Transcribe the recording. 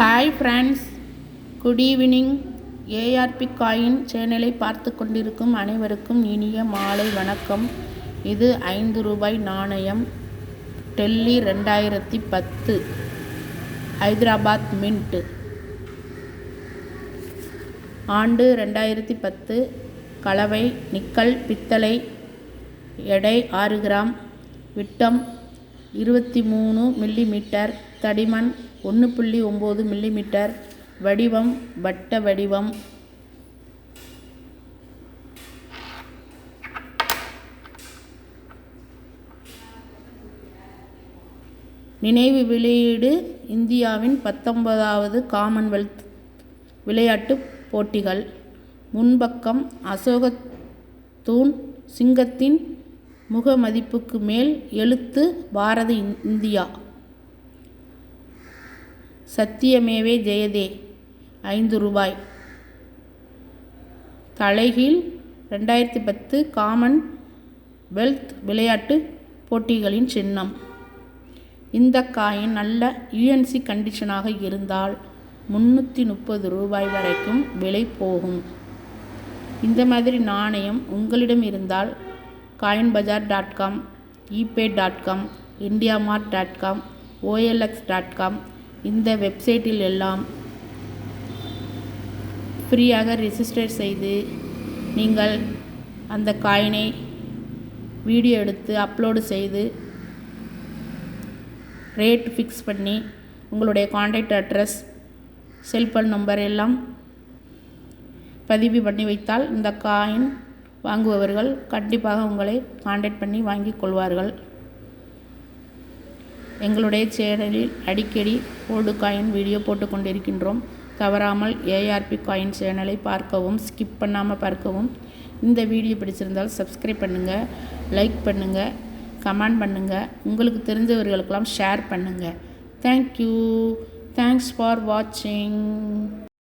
Hi friends good evening ARB coin சேனலை பார்த்து கொண்டிருக்கும் அனைவருக்கும் இனிய மாலை வணக்கம். இது ஐந்து ரூபாய் நாணயம். டெல்லி ரெண்டாயிரத்தி பத்து. ஹைதராபாத் மின்ட். ஆண்டு ரெண்டாயிரத்தி பத்து. கலவை நிக்கல் பித்தளை எடை ஆறு கிராம். விட்டம் இருபத்தி மூணு மில்லிமீட்டர். தடிமன் ஒன்று புள்ளி ஒம்பது மில்லிமீட்டர் வடிவம் வட்ட வடிவம். நினைவு வெளியீடு இந்தியாவின் பத்தொன்பதாவது காமன்வெல்த் விளையாட்டு போட்டிகள். முன்பக்கம் அசோக தூண் சிங்கத்தின் முகமதிப்புக்கு மேல் எழுத்து பாரத இந்தியா. சத்தியமேவே ஜெயதே. ஐந்து ரூபாய். தலைகீழ் ரெண்டாயிரத்தி பத்து காமன் வெல்த் விளையாட்டு போட்டிகளின் சின்னம். இந்த காயின் நல்ல யூஎன்சி கண்டிஷனாக இருந்தால் முந்நூற்றி முப்பது ரூபாய் வரைக்கும் விலை போகும். இந்த மாதிரி நாணயம் உங்களிடம் இருந்தால் coin bazaar dot com eBay dot com IndiaMART dot com OLX dot com இந்த வெப்சைட்டில் எல்லாம் ஃப்ரீயாக ரிஜிஸ்டர் செய்து நீங்கள் அந்த காயினை வீடியோ எடுத்து அப்லோடு செய்து ரேட் ஃபிக்ஸ் பண்ணி உங்களுடைய காண்டாக்ட் அட்ரஸ் செல்ஃபோன் நம்பர் எல்லாம் பதிவு பண்ணி வைத்தால் இந்த காயின் வாங்குபவர்கள் கண்டிப்பாக உங்களை காண்டாக்ட் பண்ணி வாங்கிக் கொள்வார்கள். எங்களுடைய சேனலில் அடிக்கடி ஓல்டு காயின் வீடியோ போட்டு கொண்டிருக்கின்றோம் தவறாமல் ஏஆர்பி காயின் சேனலை பார்க்கவும் ஸ்கிப் பண்ணாமல் பார்க்கவும். இந்த வீடியோ பிடிச்சிருந்தால் சப்ஸ்கிரைப் பண்ணுங்கள் லைக் பண்ணுங்கள் கமெண்ட் பண்ணுங்கள் உங்களுக்கு தெரிஞ்சவர்களுக்கெல்லாம் ஷேர் பண்ணுங்கள் தேங்க்யூ தேங்க்ஸ் ஃபார் வாட்சிங்